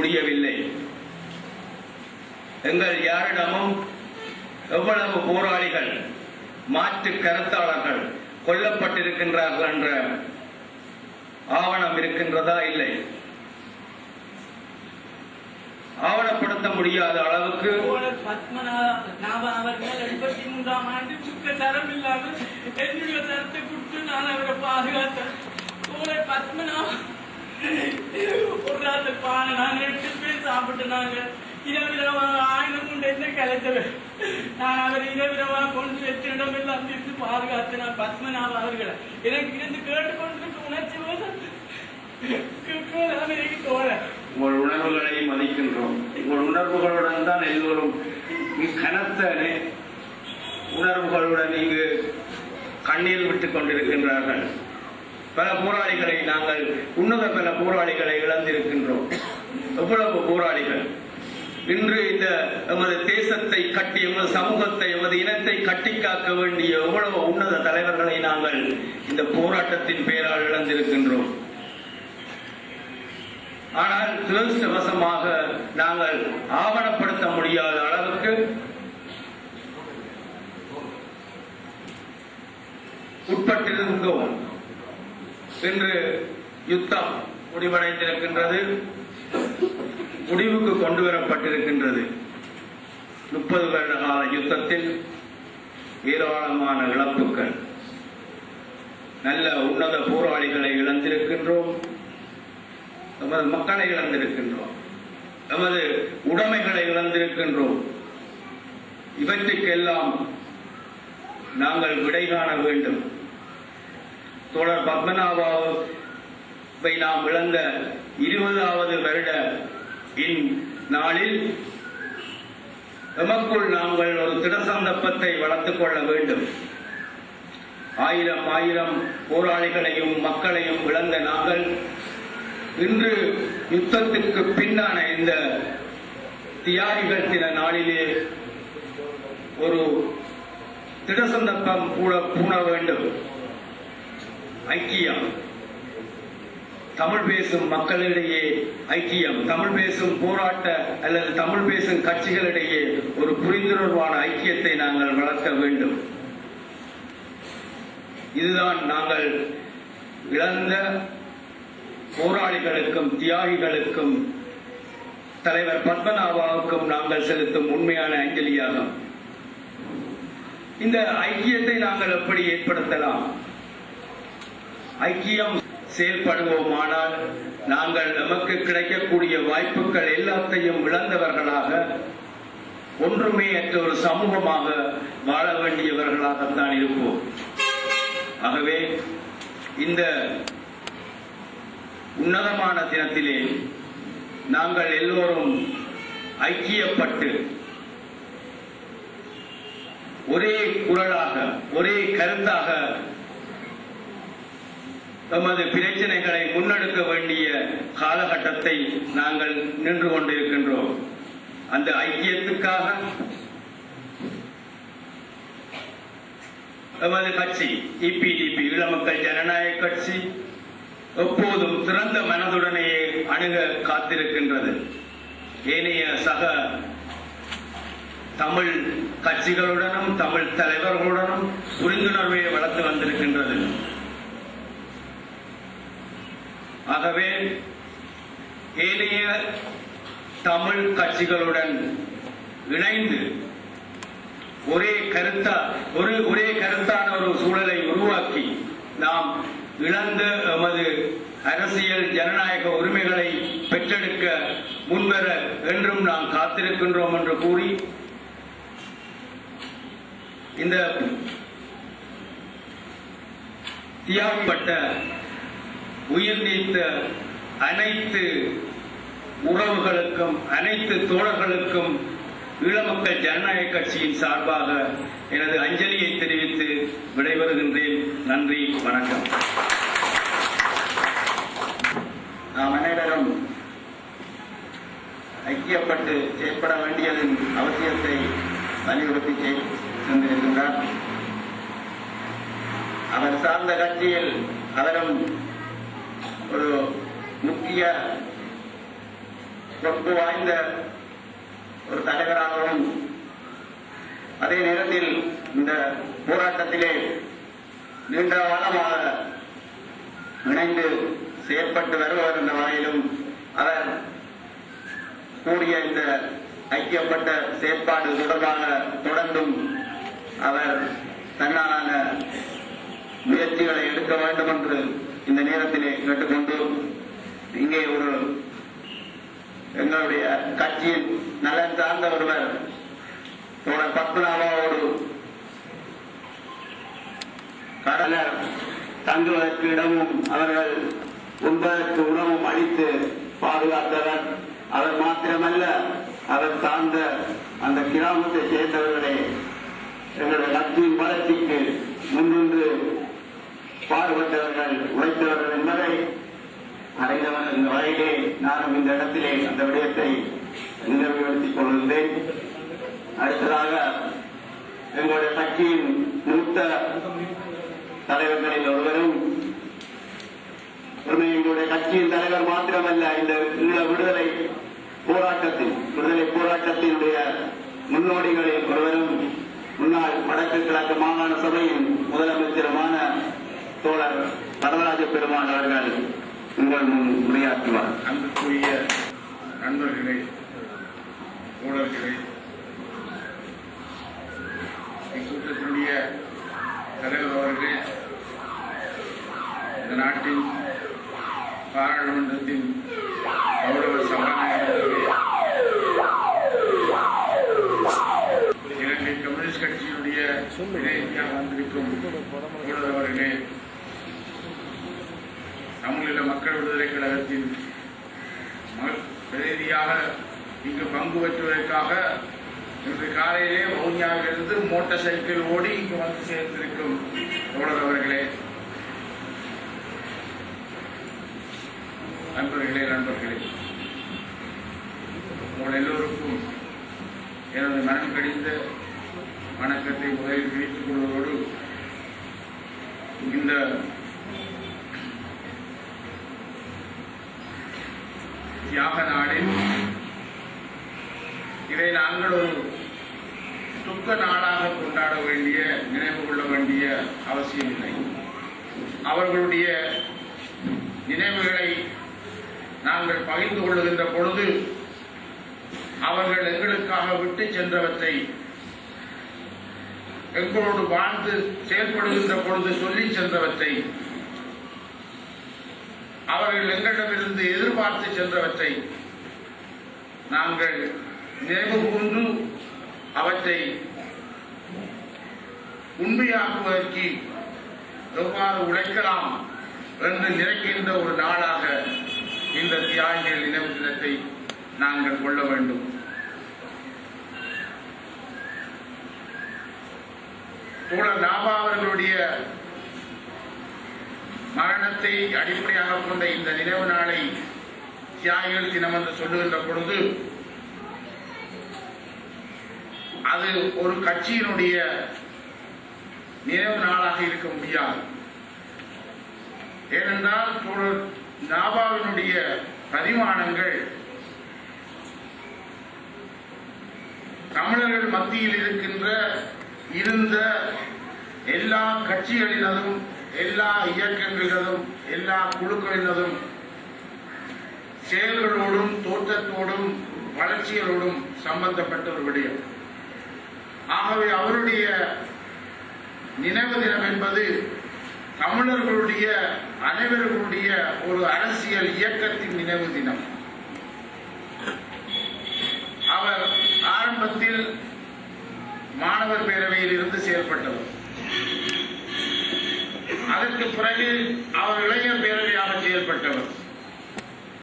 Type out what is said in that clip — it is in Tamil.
முடியவில்லை எங்கள் யாரிடமும் எவ்வளவு போராளிகள் மாற்று கருத்தாளர்கள் கொல்லப்பட்டிருக்கின்றார்கள் என்ற ஆவணம் இருக்கின்றதா? இல்லை. ஆவணப்படுத்த முடியாத அளவுக்கு தோழர் அவர்கள் எண்பத்தி மூன்றாம் ஆண்டு சுக்க தரம் இல்லாமல் என்னுடைய தரத்தை கொடுத்து நான் அவரை பாதுகாத்தேன். பத்மநாபன் ஒரு நாள் நாங்கள் எட்டு பேர் சாப்பிட்டு நாங்கள் இரவிரவாக ஆயுதம் கொண்டு என்ன கலைத்தவர் நான் அவர் இரவிரவாக கொண்டு எட்டு இடம் இருந்து பாதுகாத்து நான் பத்மநாப அவர்களை. எனக்கு இருந்து கேட்டுக்கொண்டிருக்க உணர்ச்சி போது எனக்கு தோழர். உங்கள் உணர்வுகளை மதிக்கின்றோம். உங்கள் உணர்வுகளுடன் தான் எல்லோரும் மிக கனத்த உணர்வுகளுடன் இங்கு கண்ணீர் விட்டுக் கொண்டிருக்கின்றார்கள். பல போராளிகளை நாங்கள் உன்னத பல போராளிகளை இழந்திருக்கின்றோம். எவ்வளவு போராளிகள். இன்று இந்த எமது தேசத்தை கட்டி எமது சமூகத்தை எமது இனத்தை கட்டி காக்க வேண்டிய எவ்வளவு உன்னத தலைவர்களை நாங்கள் இந்த போராட்டத்தின் பெயரால் இழந்திருக்கின்றோம். ஆனால் துரதிருஷ்டவசமாக நாங்கள் ஆவணப்படுத்த முடியாத அளவுக்கு உட்பட்டிருந்தோம். இன்று யுத்தம் முடிவடைந்திருக்கின்றது. முடிவுக்கு கொண்டு வரப்பட்டிருக்கின்றது முப்பது வருட கால யுத்தத்தில் ஏராளமான இழப்புகள். நல்ல உன்னத போராளிகளை இழந்திருக்கின்றோம். நமது மக்களை இழந்திருக்கின்றோம். நமது உடைமைகளை இழந்திருக்கின்றோம். இவற்றுக்கெல்லாம் நாங்கள் விடை காண வேண்டும். தோழர் பத்மநாபாவை நாம் இழந்த இருபதாவது வருட இன் நாளில் எமக்குள் நாங்கள் ஒரு திடசந்தப்பத்தை வளர்த்துக் கொள்ள வேண்டும். ஆயிரம் ஆயிரம் போராளிகளையும் மக்களையும் இழந்த நாங்கள் இன்று யுத்தத்துக்கு பின்னான இந்த தியாகிகள் தின நாளிலே ஒரு திடசந்தப்பம் கூட பூண வேண்டும். ஐக்கியம். தமிழ் பேசும் மக்களிடையே ஐக்கியம். தமிழ் பேசும் போராட்ட அல்லது தமிழ் பேசும் கட்சிகளிடையே ஒரு புரிந்துணர்வான ஐக்கியத்தை நாங்கள் வளர்க்க வேண்டும். இதுதான் நாங்கள் இழந்த போராளிகளுக்கும் தியாகிகளுக்கும் தலைவர் பத்மநாபாவுக்கும் நாங்கள் செலுத்தும் உண்மையான அஞ்சலியாகும். இந்த ஐக்கியத்தை நாங்கள் எப்படி ஏற்படுத்தலாம்? ஐக்கியம் செயல்படுவோமானால் நாங்கள் நமக்கு கிடைக்கக்கூடிய வாய்ப்புகள் எல்லாத்தையும் இழந்தவர்களாக ஒன்றுமே அற்ற ஒரு சமூகமாக வாழ வேண்டியவர்களாகத்தான் இருப்போம். ஆகவே இந்த உன்னதமான தினத்திலே நாங்கள் எல்லோரும் ஐக்கியப்பட்டு ஒரே குரலாக ஒரே கருத்தாக எமது பிரச்சனைகளை முன்னெடுக்க வேண்டிய காலகட்டத்தை நாங்கள் நின்று கொண்டிருக்கின்றோம். அந்த ஐக்கியத்துக்காக எமது கட்சி இபிடிபி ஈழமக்கள் ஜனநாயக கட்சி எப்போதும் திறந்த மனதுடனேயே அணுக காத்திருக்கின்றது. ஏனைய சக தமிழ் கட்சிகளுடனும் தமிழ் தலைவர்களுடனும் புரிந்துணர்வை வளர்த்து வந்திருக்கின்றது. ஆகவே ஏனைய தமிழ் கட்சிகளுடன் இணைந்து ஒரே கருத்தா ஒரு ஒரே கருத்தான ஒரு சூழலை உருவாக்கி நாம் இழந்த எமது அரசியல் ஜனநாயக உரிமைகளை பெற்றெடுக்க முன்வர என்றும் நாம் காத்திருக்கின்றோம் என்று கூறி இந்த தியாகப்பட்ட உயிர் நீத்த அனைத்து உறவுகளுக்கும் அனைத்து தோழர்களுக்கும் ஈழமக்கள் ஜனநாயக கட்சியின் சார்பாக எனது அஞ்சலியை தெரிவித்து விடைபெறுகின்றேன். நன்றி வணக்கம். நாம் அனைவரும் ஐக்கியப்பட்டு செயற்பட வேண்டியதன் அவசியத்தை வலியுறுத்தி சென்றிருக்கின்றார் அவர் சார்ந்த கட்சியில் அவரும் ஒரு முக்கிய பொறுப்பு வாய்ந்த ஒரு தலைவராகவும் அதே நேரத்தில் இந்த போராட்டத்திலே நீண்ட காலமாக இணைந்து செயற்பட்டு வருவார் என்ற வகையிலும் அவர் கூடிய இந்த ஐக்கியப்பட்ட செயற்பாடு தொடர்பாக தொடர்ந்தும் அவர் தன்னாலான முயற்சிகளை எடுக்க வேண்டும் என்று இந்த நேரத்திலே கேட்டுக்கொண்டு இங்கே ஒரு எங்களுடைய கட்சியின் நலன் சார்ந்த ஒருவர் தோழர் பத்மநாபாவோடு கடலர் தங்குவதற்கு இடமும் அவர்கள் உண்பதற்கு உணவும் அளித்து பாதுகாத்தவர். அவர் மாத்திரமல்ல அவர் சார்ந்த அந்த கிராமத்தை சேர்ந்தவர்களை எங்களுடைய கட்சியின் வளர்ச்சிக்கு முன்னின்று பாடுபட்டவர்கள் உழைத்தவர்கள் என்பதை அறிந்தவர் இந்த வகையிலே நானும் இந்த இடத்திலே அந்த விடயத்தை நினைவுபடுத்திக் கொண்டிருந்தேன் அடுத்ததாக எங்களுடைய கட்சியின் மூத்த தலைவர்களில் ஒருவரும் எங்களுடைய கட்சியின் தலைவர் மாத்திரமல்ல இந்த ஈழ விடுதலை போராட்டத்தில் விடுதலை போராட்டத்தினுடைய முன்னோடிகளில் ஒருவரும் முன்னாள் வடக்கு கிழக்கு மாகாண சபையின் முதலமைச்சருமான தோழர் வரதராஜ பெருமாள் அவர்கள். உங்கள் உரையாற்றுவார். அன்புக்குரிய நண்பர்களே தோழர்களே இக்கூட்டத்தினுடைய தலைவர் அவர்களே இந்த நாட்டின் பாராளுமன்றத்தின் கௌரவ சபாநாயகர்களே இலங்கை கம்யூனிஸ்ட் கட்சியினுடைய இணையாக வந்திருக்கும் தோழர் அவர்களே தமிழீழ மக்கள் விடுதலை கழகத்தின் பிரதிநிதியாக இங்கு பங்கு பெற்றுவதற்காக இன்று காலையிலே வவுனியாவிலிருந்து மோட்டார் சைக்கிள் ஓடி இங்கு வந்து சேர்ந்திருக்கும் தோழர் அவர்களே. நண்பர்களே நண்பர்களே. உங்கள் எல்லோருக்கும் எனது மனம் கடிந்த வணக்கத்தை முதலில் தெரிவித்துக் கொள்வதோடு இந்த தியாக நாளில் இதை நாங்கள் ஒரு துக்க நாளாக கொண்டாட வேண்டிய நினைவு கொள்ள வேண்டிய அவசியமில்லை அவர்களுடைய நினைவுகளை நாங்கள் பகிர்ந்து கொள்ளுகின்ற பொழுது அவர்கள் எங்களுக்காக விட்டு சென்றவற்றை எங்களோடு வாழ்ந்து செயல்படுகின்ற பொழுது சொல்லி சென்றவற்றை அவர்கள் எங்களிடமிருந்து எதிர்பார்த்து சென்றவற்றை நாங்கள் நினைவு கூர்ந்து அவற்றை உண்மையாக்குவதற்கு எவ்வாறு உழைக்கலாம் என்று நினைக்கின்ற ஒரு நாளாக இந்த தியாகிகள் நினைவு தினத்தை நாங்கள் கொள்ள வேண்டும். தோழர் நாபா அவர்களுடைய மரணத்தை அடிப்படையாக கொண்ட இந்த நினைவு நாளை தியாகிகள் தினம் என்று சொல்லுகின்ற பொழுது அது ஒரு கட்சியினுடைய நினைவு நாளாக இருக்க முடியாது. ஏனென்றால் நாபாவினுடைய பரிமாணங்கள் தமிழர்கள் மத்தியில் இருக்கின்ற இருந்த எல்லா கட்சிகளினதும் எல்லா இயக்கங்களினதும் எல்லா குழுக்களினதும் செயல்களோடும் தோற்றத்தோடும் வளர்ச்சிகளோடும் சம்பந்தப்பட்ட ஒரு விடயம். ஆகவே அவருடைய நினைவு தினம் என்பது தமிழர்களுடைய அனைவர்களுடைய ஒரு அரசியல் இயக்கத்தின் நினைவு தினம். அவர் ஆரம்பத்தில் மாணவர் பேரவையில் இருந்து செயல்பட்டவர். அதற்கு பிறகு அவர் இளைஞர் பேரவையாக செயல்பட்டவர்.